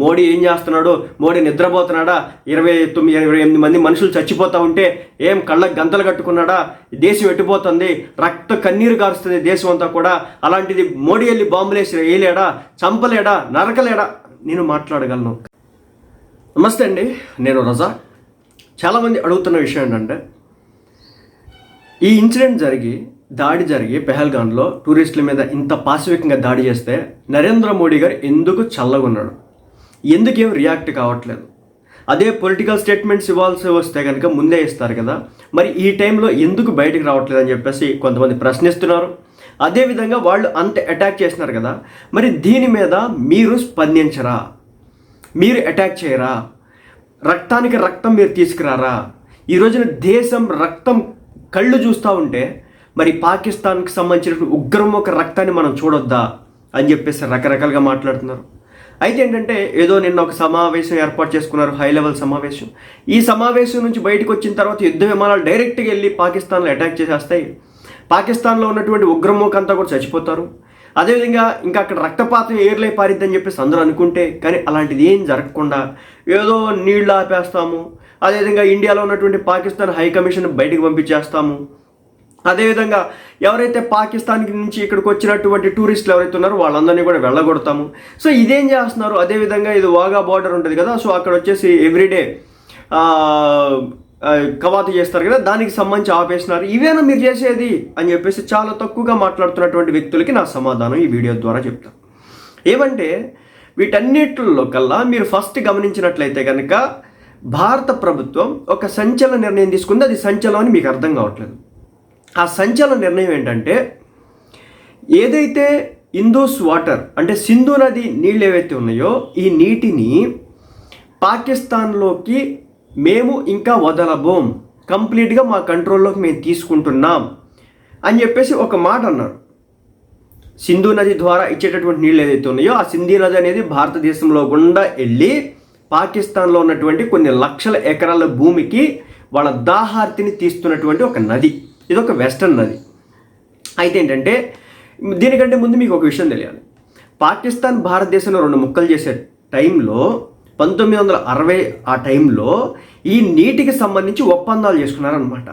మోడీ ఏం చేస్తున్నాడు? మోడీ నిద్రపోతున్నాడా? ఇరవై తొమ్మిది ఇరవై ఎనిమిది మంది మనుషులు చచ్చిపోతూ ఉంటే ఏం కళ్ళకు గంతలు కట్టుకున్నాడా? దేశం ఎట్టిపోతుంది? రక్త కన్నీరు కారుస్తుంది దేశం అంతా కూడా. అలాంటిది మోడీ వెళ్ళి బాంబులేసి వేయలేడా? చంపలేడా? నరకలేడా? నేను మాట్లాడగలను. నమస్తే అండి నేను రజా. చాలామంది అడుగుతున్న విషయం ఏంటంటే ఈ ఇన్సిడెంట్ జరిగి దాడి జరిగి పెహల్గాన్లో టూరిస్టుల మీద ఇంత పాశవికంగా దాడి చేస్తే నరేంద్ర మోడీ గారు ఎందుకు చల్లగున్నాడు? ఎందుకేం రియాక్ట్ కావట్లేదు? అదే పొలిటికల్ స్టేట్మెంట్స్ ఇవ్వాల్సి వస్తే కనుక ముందే ఇస్తారు కదా. మరి ఈ టైంలో ఎందుకు బయటకు రావట్లేదు అని చెప్పేసి కొంతమంది ప్రశ్నిస్తున్నారు. అదేవిధంగా వాళ్ళు అంత అటాక్ చేస్తున్నారు కదా. మరి దీని మీద మీరు స్పందించరా? మీరు అటాక్ చేయరా? రక్తానికి రక్తం మీరు తీసుకురారా? ఈ రోజున దేశం రక్తం కళ్ళు చూస్తూ ఉంటే మరి పాకిస్తాన్కి సంబంధించిన ఉగ్రం ఒక రక్తాన్ని మనం చూడొద్దా? అని చెప్పేసి రకరకాలుగా మాట్లాడుతున్నారు. అయితే ఏంటంటే ఏదో నిన్న ఒక సమావేశం ఏర్పాటు చేసుకున్నారు హై లెవెల్ సమావేశం. ఈ సమావేశం నుంచి బయటకు వచ్చిన తర్వాత యుద్ధ విమానాలు డైరెక్ట్గా వెళ్ళి పాకిస్తాన్లో అటాక్ చేసేస్తాయి. పాకిస్తాన్లో ఉన్నటువంటి ఉగ్రమూకంతా కూడా చచ్చిపోతారు. అదేవిధంగా ఇంకా అక్కడ రక్తపాతం ఏర్లై పారిద్దని చెప్పేసి అందరూ అనుకుంటే కానీ అలాంటిది ఏం జరగకుండా ఏదో నీళ్ళు ఆపేస్తాము. అదేవిధంగా ఇండియాలో ఉన్నటువంటి పాకిస్తాన్ హై కమిషన్ బయటకు పంపించేస్తాము. అదేవిధంగా ఎవరైతే పాకిస్తాన్కి నుంచి ఇక్కడికి వచ్చినటువంటి టూరిస్టులు ఎవరైతే ఉన్నారో వాళ్ళందరినీ కూడా వెళ్ళగొడతాము. సో ఇదేం చేస్తున్నారు? అదేవిధంగా ఇది వాగా బార్డర్ ఉంటుంది కదా సో అక్కడ వచ్చేసి ఎవ్రీడే కవాతు చేస్తారు కదా దానికి సంబంధించి ఆపేసినారు. ఇవేనా మీరు చేసేది? అని చెప్పేసి చాలా తక్కువగా మాట్లాడుతున్నటువంటి వ్యక్తులకి నా సమాధానం ఈ వీడియో ద్వారా చెప్తాను ఏమంటే వీటన్నిటిలో కల్లా మీరు ఫస్ట్ గమనించినట్లయితే కనుక భారత ప్రభుత్వం ఒక సంచలన నిర్ణయం తీసుకుంది. అది సంచలనం అని మీకు అర్థం కావట్లేదు. ఆ సంచలన నిర్ణయం ఏంటంటే ఏదైతే ఇందోస్ వాటర్ అంటే సింధు నది నీళ్ళు ఏవైతే ఉన్నాయో ఈ నీటిని పాకిస్తాన్లోకి మేము ఇంకా వదలబోం. కంప్లీట్గా మా కంట్రోల్లోకి మేము తీసుకుంటున్నాం అని చెప్పేసి ఒక మాట అన్నారు. సింధు నది ద్వారా ఇచ్చేటటువంటి నీళ్ళు ఏదైతే ఉన్నాయో ఆ సింధు నది అనేది భారతదేశంలో గుండా వెళ్ళి పాకిస్తాన్లో ఉన్నటువంటి కొన్ని లక్షల ఎకరాల భూమికి వాళ్ళ దాహార్తిని తీస్తున్నటువంటి ఒక నది. ఇదొక వెస్టర్న్ నది. అయితే ఏంటంటే దీనికంటే ముందు మీకు ఒక విషయం తెలియాలి. పాకిస్తాన్ భారతదేశంలో రెండు ముక్కలు చేసే టైంలో పంతొమ్మిది వందల అరవై ఆ టైంలో ఈ నీటికి సంబంధించి ఒప్పందాలు చేసుకున్నారనమాట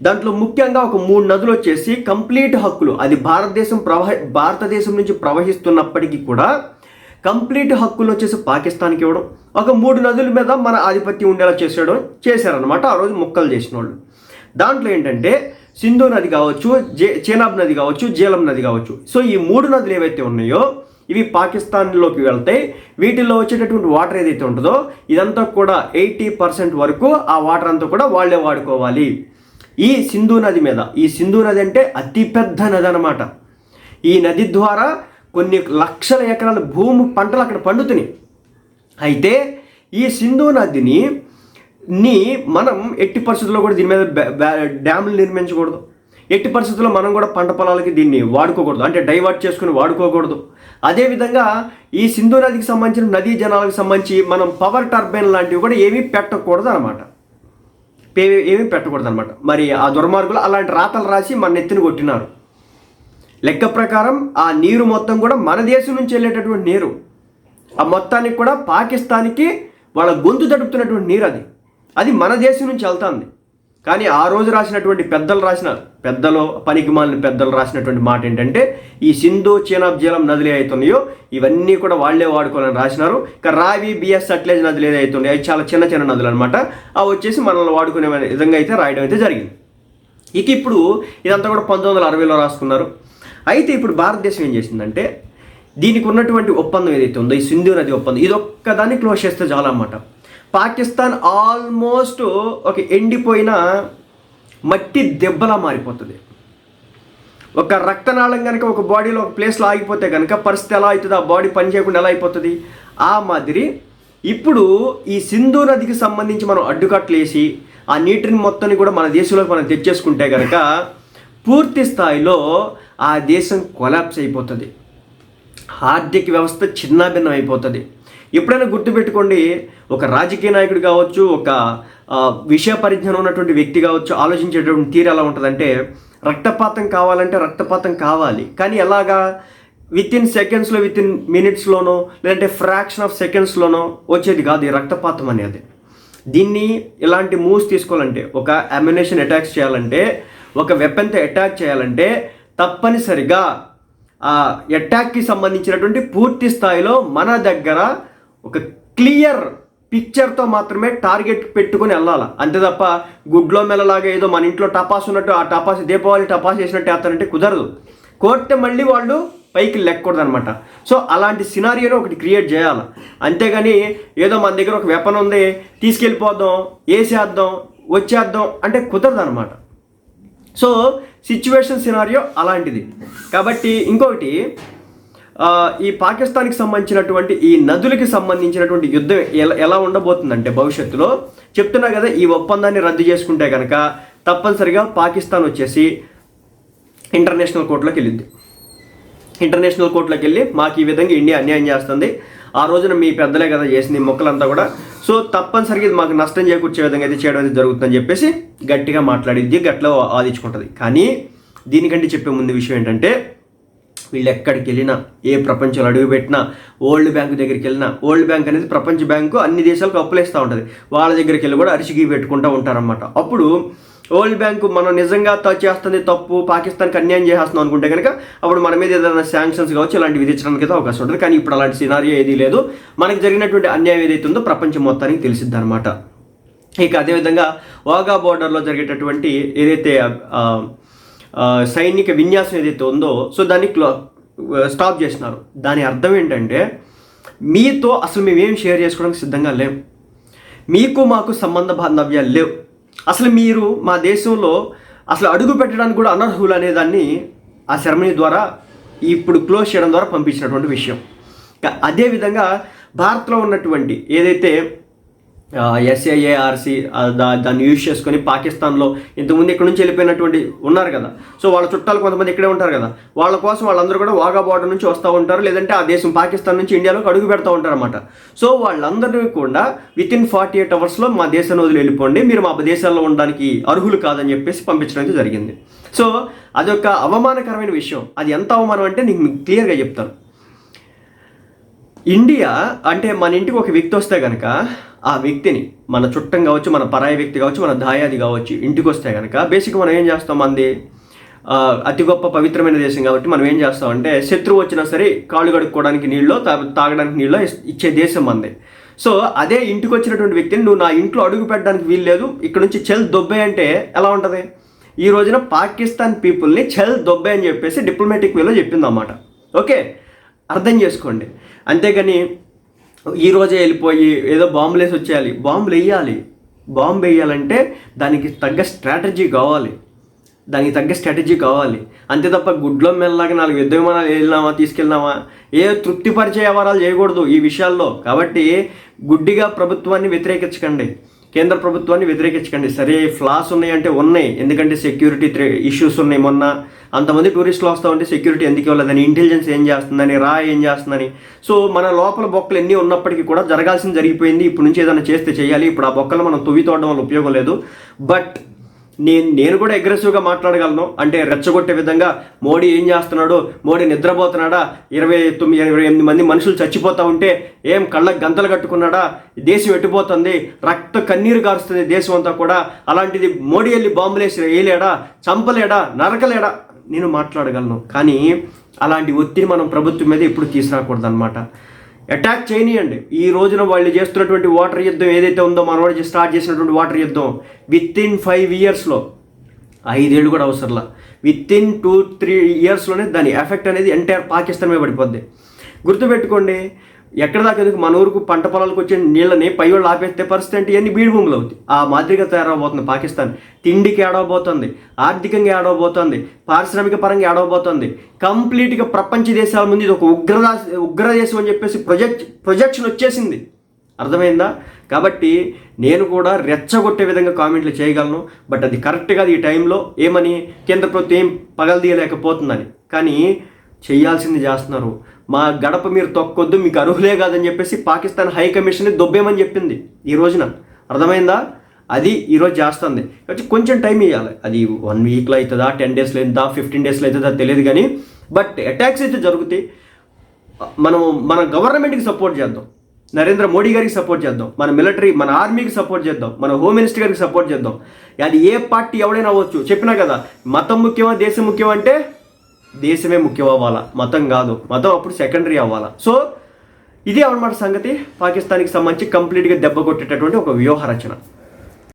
దాంట్లో ముఖ్యంగా ఒక మూడు నదులు వచ్చేసి కంప్లీట్ హక్కులు అది భారతదేశం ప్రవహ భారతదేశం నుంచి ప్రవహిస్తున్నప్పటికీ కూడా కంప్లీట్ హక్కులు వచ్చేసి పాకిస్తాన్కి ఇవ్వడం ఒక మూడు నదుల మీద మన ఆధిపత్యం ఉండేలా చేసేయడం చేశారనమాట ఆ రోజు ముక్కలు చేసిన వాళ్ళు దాంట్లో ఏంటంటే సింధు నది కావచ్చు జే చేనాబ్ నది కావచ్చు జీలం నది కావచ్చు. సో ఈ మూడు నదులు ఏవైతే ఉన్నాయో ఇవి పాకిస్తాన్లోకి వెళ్తాయి. వీటిల్లో వచ్చేటటువంటి వాటర్ ఏదైతే ఉంటుందో ఇదంతా కూడా ఎయిటీ పర్సెంట్ వరకు ఆ వాటర్ అంతా కూడా వాళ్ళే వాడుకోవాలి. ఈ సింధు నది మీద ఈ సింధు నది అంటే అతిపెద్ద నది అనమాట ఈ నది ద్వారా కొన్ని లక్షల ఎకరాల భూమి పంటలు అక్కడ పండుతున్నాయి. అయితే ఈ సింధు నదిని ని మనం ఎట్టి పరిస్థితుల్లో కూడా దీని మీద బ్యా- బ్యా- డ్యాములు నిర్మించకూడదు. ఎట్టి పరిస్థితుల్లో మనం కూడా పంట పొలాలకి దీన్ని వాడుకోకూడదు. అంటే డైవర్ట్ చేసుకుని వాడుకోకూడదు. అదేవిధంగా ఈ సింధు నదికి సంబంధించిన నదీ జనాలకు సంబంధించి మనం పవర్ టర్బైన్ లాంటివి కూడా ఏమీ పెట్టకూడదు అనమాట ఏమీ పెట్టకూడదు అనమాట మరి ఆ దుర్మార్గులు అలాంటి రాతలు రాసి మన ఎత్తిని కొట్టినారు. లెక్క ప్రకారం ఆ నీరు మొత్తం కూడా మన దేశం నుంచి వెళ్ళేటటువంటి నీరు. ఆ మొత్తానికి కూడా పాకిస్తాన్కి వాళ్ళ గొంతు తడుపుతున్నటువంటి నీరు అది. అది మన దేశం నుంచి వెళ్తుంది. కానీ ఆ రోజు రాసినటువంటి పెద్దలు రాసిన పెద్దలు పనికి మాలిన పెద్దలు రాసినటువంటి మాట ఏంటంటే ఈ సింధు చీనాబ్ జీలం నదులు అవుతున్నాయో ఇవన్నీ కూడా వాళ్ళే వాడుకోవాలని రాసినారు. ఇక రావి బిఎస్ సట్లేజ్ నదులు ఏదైతే అవి చాలా చిన్న చిన్న నదులు అనమాట అవి వచ్చేసి మనల్ని వాడుకునే విధంగా అయితే రాయడం అయితే జరిగింది. ఇక ఇప్పుడు ఇదంతా కూడా పంతొమ్మిది వందల అరవైలో రాసుకున్నారు. అయితే ఇప్పుడు భారతదేశం ఏం చేసిందంటే దీనికి ఉన్నటువంటి ఒప్పందం ఏదైతే ఉందో ఈ సింధు నది ఒప్పందం ఇది ఒక్కదాన్ని క్లోజ్ చేస్తే చాలా అన్నమాట. పాకిస్తాన్ ఆల్మోస్ట్ ఒక ఎండిపోయిన మట్టి దెబ్బలా మారిపోతుంది. ఒక రక్తనాళం కనుక ఒక బాడీలో ఒక ప్లేస్లో ఆగిపోతే కనుక పరిస్థితి ఎలా అవుతుంది? ఆ బాడీ పని చేయకుండా ఎలా అయిపోతుంది? ఆ మాదిరి ఇప్పుడు ఈ సింధు నదికి సంబంధించి మనం అడ్డుకట్లు వేసి ఆ నీటిని మొత్తాన్ని కూడా మన దేశంలోకి మనం తెచ్చేసుకుంటే కనుక పూర్తి స్థాయిలో ఆ దేశం కొలాప్స్ అయిపోతుంది. ఆర్థిక వ్యవస్థ చిన్నాభిన్నం అయిపోతుంది. ఎప్పుడైనా గుర్తుపెట్టుకోండి ఒక రాజకీయ నాయకుడు కావచ్చు ఒక విషయ పరిజ్ఞానం ఉన్నటువంటి వ్యక్తి కావచ్చు ఆలోచించేటటువంటి తీరు ఎలా ఉంటుందంటే రక్తపాతం కావాలంటే రక్తపాతం కావాలి. కానీ ఎలాగా? విత్ ఇన్ సెకండ్స్లో విత్ ఇన్ మినిట్స్లోనో లేదంటే ఫ్రాక్షన్ ఆఫ్ సెకండ్స్లోనో వచ్చేది కాదు ఈ రక్తపాతం అనేది. దీన్ని ఇలాంటి మూవ్స్ తీసుకోవాలంటే ఒక అమ్యునేషన్ అటాక్స్ చేయాలంటే ఒక వెపన్తో అటాక్ చేయాలంటే తప్పనిసరిగా ఆ అటాక్కి సంబంధించినటువంటి పూర్తి స్థాయిలో మన దగ్గర ఒక క్లియర్ పిక్చర్తో మాత్రమే టార్గెట్ పెట్టుకుని వెళ్ళాలి. అంతే తప్ప గుడ్లో మెల్లలాగా ఏదో మన ఇంట్లో టపాస్ ఉన్నట్టు ఆ టపాస్ దీపావళి టపాస్ చేసినట్టు వేస్తారంటే కుదరదు. కోర్టు మళ్ళీ వాళ్ళు పైకి లెక్కకూడదు అనమాట సో అలాంటి సినారియోని ఒకటి క్రియేట్ చేయాలి. అంతేగాని ఏదో మన దగ్గర ఒక వెపన్ ఉంది తీసుకెళ్ళిపోద్దాం వేసేద్దాం వచ్చేద్దాం అంటే కుదరదు అనమాట సో సిచ్యువేషన్ సినారియో అలాంటిది. కాబట్టి ఇంకొకటి ఈ పాకిస్తాన్కి సంబంధించినటువంటి ఈ నదులకి సంబంధించినటువంటి యుద్ధం ఎలా ఎలా ఉండబోతుందంటే భవిష్యత్తులో చెప్తున్నా కదా ఈ ఒప్పందాన్ని రద్దు చేసుకుంటే కనుక తప్పనిసరిగా పాకిస్తాన్ వచ్చేసి ఇంటర్నేషనల్ కోర్టులోకి వెళ్ళింది ఇంటర్నేషనల్ కోర్టులోకి వెళ్ళి మాకు ఈ విధంగా ఇండియా అన్యాయం చేస్తుంది. ఆ రోజున మీ పెద్దలే కదా చేసింది మొక్కలంతా కూడా. సో తప్పనిసరిగా ఇది మాకు నష్టం చేకూర్చే విధంగా అయితే చేయడం అయితే జరుగుతుందని చెప్పేసి గట్టిగా మాట్లాడిద్ది గట్లో వాదించుకుంటుంది కానీ దీనికంటే చెప్పే ముందు విషయం ఏంటంటే వీళ్ళు ఎక్కడికి వెళ్ళినా ఏ ప్రపంచంలో అడుగు పెట్టినా ఓల్డ్ బ్యాంక్ దగ్గరికి వెళ్ళినా ఓల్డ్ బ్యాంక్ అనేది ప్రపంచ బ్యాంకు అన్ని దేశాలకు అప్పులేస్తూ ఉంటుంది. వాళ్ళ దగ్గరికి వెళ్ళి కూడా అరిసిగి పెట్టుకుంటూ ఉంటారన్నమాట. అప్పుడు వరల్డ్ బ్యాంకు మనం నిజంగా చేస్తుంది తప్పు పాకిస్తాన్కి అన్యాయం చేసేస్తున్నాం అనుకుంటే కనుక అప్పుడు మన మీద ఏదైనా శాంక్షన్స్ కావచ్చు ఇలాంటి విధించడానికి అయితే అవకాశం ఉంటుంది. కానీ ఇప్పుడు అలాంటి సినారియో ఏదీ లేదు. మనకి జరిగినటువంటి అన్యాయం ఏదైతే ఉందో ప్రపంచం మొత్తానికి తెలిసిద్ది అనమాట ఇక అదేవిధంగా వాగా బోర్డర్లో జరిగేటటువంటి ఏదైతే సైనిక విన్యాసం ఏదైతే ఉందో సో దాన్ని క్లో స్టాప్ చేసినారు. దాని అర్థం ఏంటంటే మీతో అసలు మేమేం షేర్ చేసుకోవడానికి సిద్ధంగా లేవు మీకు మాకు సంబంధ బాంధవ్యాలు లేవు. అసలు మీరు మా దేశంలో అసలు అడుగు పెట్టడానికి కూడా అనర్హులు అనే దాన్ని ఆ సెరమనీ ద్వారా ఇప్పుడు క్లోజ్ చేయడం ద్వారా పంపించినటువంటి విషయం. అదేవిధంగా భారత్లో ఉన్నటువంటి ఏదైతే ఎస్ఏఏఆర్సి దాన్ని యూజ్ చేసుకొని పాకిస్తాన్లో ఇంతకుముందు ఇక్కడ నుంచి వెళ్ళిపోయినటువంటి ఉన్నారు కదా. సో వాళ్ళ చుట్టాలు కొంతమంది ఇక్కడే ఉంటారు కదా. వాళ్ళ కోసం వాళ్ళందరూ కూడా వాగా బార్డర్ నుంచి వస్తూ ఉంటారు. లేదంటే ఆ దేశం పాకిస్తాన్ నుంచి ఇండియాలోకి అడుగు పెడతా ఉంటారు అనమాట సో వాళ్ళందరినీ కూడా విత్ ఇన్ ఫార్టీ ఎయిట్ అవర్స్లో మా దేశాన్ని వదిలి వెళ్ళిపోండి. మీరు మా దేశాల్లో ఉండడానికి అర్హులు కాదని చెప్పేసి పంపించడం జరిగింది. సో అదొక అవమానకరమైన విషయం. అది ఎంత అవమానం అంటే నీకు క్లియర్గా చెప్తాను. ఇండియా అంటే మన ఇంటికి ఒక వ్యక్తి వస్తే కనుక ఆ వ్యక్తిని మన చుట్టం కావచ్చు మన పరాయి వ్యక్తి కావచ్చు మన దాయాది కావచ్చు ఇంటికి వస్తే కనుక బేసిక్గా మనం ఏం చేస్తాం మంది అతి గొప్ప పవిత్రమైన దేశం కాబట్టి మనం ఏం చేస్తాం అంటే శత్రువు వచ్చినా సరే కాళ్ళు కడుక్కోవడానికి నీళ్ళు తా- తాగడానికి నీళ్ళు ఇచ్చే దేశం మంది సో అదే ఇంటికి వచ్చినటువంటి వ్యక్తిని నువ్వు నా ఇంట్లో అడుగు పెట్టడానికి వీల్లేదు ఇక్కడ నుంచి చెల్ దొబ్బే అంటే ఎలా ఉంటుంది? ఈ రోజున పాకిస్తాన్ పీపుల్ని చెల్ దొబ్బే అని చెప్పేసి డిప్లొమాటిక్ వేలో చెప్పిందన్నమాట. ఓకే? అర్థం చేసుకోండి. అంతేగాని ఈ రోజే వెళ్ళిపోయి ఏదో బాంబులేసి వచ్చేయాలి. బాంబులు వేయాలి. బాంబు వేయాలంటే దానికి తగ్గ స్ట్రాటజీ కావాలి. దానికి తగ్గ స్ట్రాటజీ కావాలి. అంతే తప్ప గుడ్లో మెల్లగా నాలుగు యుద్ధ విమానాలు వెళ్ళినామా తీసుకెళ్ళినామా? ఏ తృప్తిపరిచే వ్యవహారాలు చేయకూడదు ఈ విషయాల్లో. కాబట్టి గుడ్డిగా ప్రభుత్వాన్ని వ్యతిరేకించకండి. కేంద్ర ప్రభుత్వాన్ని వ్యతిరేకించకండి. సరే ఫ్లాస్ ఉన్నాయంటే ఉన్నాయి. ఎందుకంటే సెక్యూరిటీ ఇష్యూస్ ఉన్నాయి మొన్న. అంతమంది టూరిస్టులు వస్తూ ఉంటే సెక్యూరిటీ ఎందుకు ఇవ్వలేదని ఇంటెలిజెన్స్ ఏం చేస్తుందని రా ఏం చేస్తుందని. సో మన లోపల బొక్కలు ఎన్ని ఉన్నప్పటికీ కూడా జరగాల్సింది జరిగిపోయింది. ఇప్పుడు నుంచి ఏదైనా చేస్తే చేయాలి. ఇప్పుడు ఆ బొక్కలు మనం తువ్వి తోడడం వల్ల ఉపయోగం లేదు. బట్ నేను నేను కూడా అగ్రెసివ్గా మాట్లాడగలను. అంటే రెచ్చగొట్టే విధంగా మోడీ ఏం చేస్తున్నాడు? మోడీ నిద్రపోతున్నాడా? ఇరవై తొమ్మిది ఇరవై ఎనిమిది మంది మనుషులు చచ్చిపోతా ఉంటే ఏం కళ్ళకు గంతలు కట్టుకున్నాడా? దేశం ఎట్టిపోతుంది రక్త కన్నీరు కారుస్తుంది దేశం అంతా కూడా. అలాంటిది మోడీ వెళ్ళి బాంబులేసి వేయలేడా చంపలేడా? నరకలేడా? నేను మాట్లాడగలను. కానీ అలాంటి ఒత్తిడి మనం ప్రభుత్వం మీద ఎప్పుడు తీసుకురాకూడదు అనమాట అటాక్ చేయనియండి. ఈ రోజున వాళ్ళు చేస్తున్నటువంటి వాటర్ యుద్ధం ఏదైతే ఉందో మన స్టార్ట్ చేసినటువంటి వాటర్ యుద్ధం విత్ ఇన్ ఫైవ్ ఇయర్స్లో ఐదేళ్ళు కూడా అవసరంలా. విత్ ఇన్ టూ త్రీ ఇయర్స్లోనే దాని ఎఫెక్ట్ అనేది ఎంటైర్ పాకిస్తాన్ మీద పడిపోద్ది. గుర్తుపెట్టుకోండి ఎక్కడ దాకా ఎందుకు మన ఊరుకు పంట పొలాలకు వచ్చే నీళ్ళని పై వాళ్ళు ఆపేస్తే పరిస్థితి అంటే ఇవన్నీ బీడు భూములు అవుతాయి. ఆ మాదిరిగా తయారవబోతుంది పాకిస్తాన్. తిండికి ఏడవబోతుంది ఆర్థికంగా ఏడవబోతుంది పారిశ్రామిక పరంగా ఏడవబోతుంది. కంప్లీట్గా ప్రపంచ దేశాల ముందు ఇది ఒక ఉగ్రదా ఉగ్రదేశం అని చెప్పేసి ప్రొజెక్ట్ ప్రొజెక్షన్ వచ్చేసింది. అర్థమైందా? కాబట్టి నేను కూడా రెచ్చగొట్టే విధంగా కామెంట్లు చేయగలను. బట్ అది కరెక్ట్గా ఈ టైంలో. ఏమని? కేంద్ర ప్రభుత్వం ఏం పగలదీయలేకపోతుందని. కానీ చేయాల్సింది చేస్తున్నారు. మా గడప మీరు తొక్కొద్దు మీకు అర్హులే కాదని చెప్పేసి పాకిస్తాన్ హై కమిషన్ని దొబ్బేమని చెప్పింది ఈ రోజున. అర్థమైందా? అది ఈరోజు చేస్తుంది. కాబట్టి కొంచెం టైం ఇవ్వాలి అది వన్ వీక్లో అవుతుందా టెన్ డేస్లో అవుతుందా ఫిఫ్టీన్ డేస్లో అవుతుందా తెలియదు కానీ బట్ అటాక్స్ అయితే జరుగుతాయి. మనం మన గవర్నమెంట్కి సపోర్ట్ చేద్దాం. నరేంద్ర మోడీ గారికి సపోర్ట్ చేద్దాం. మన మిలిటరీ మన ఆర్మీకి సపోర్ట్ చేద్దాం. మన హోమ్ మినిస్టర్ గారికి సపోర్ట్ చేద్దాం. అది ఏ పార్టీ ఎవడైనా అవ్వచ్చు. చెప్పినా కదా మతం ముఖ్యమా దేశం ముఖ్యం అంటే దేశమే ముఖ్యం అవ్వాలా మతం కాదు. మతం అప్పుడు సెకండరీ అవ్వాలా? సో ఇదే అనమాట సంగతి. పాకిస్తాన్కి సంబంధించి కంప్లీట్గా దెబ్బ కొట్టేటటువంటి ఒక వ్యూహ రచన.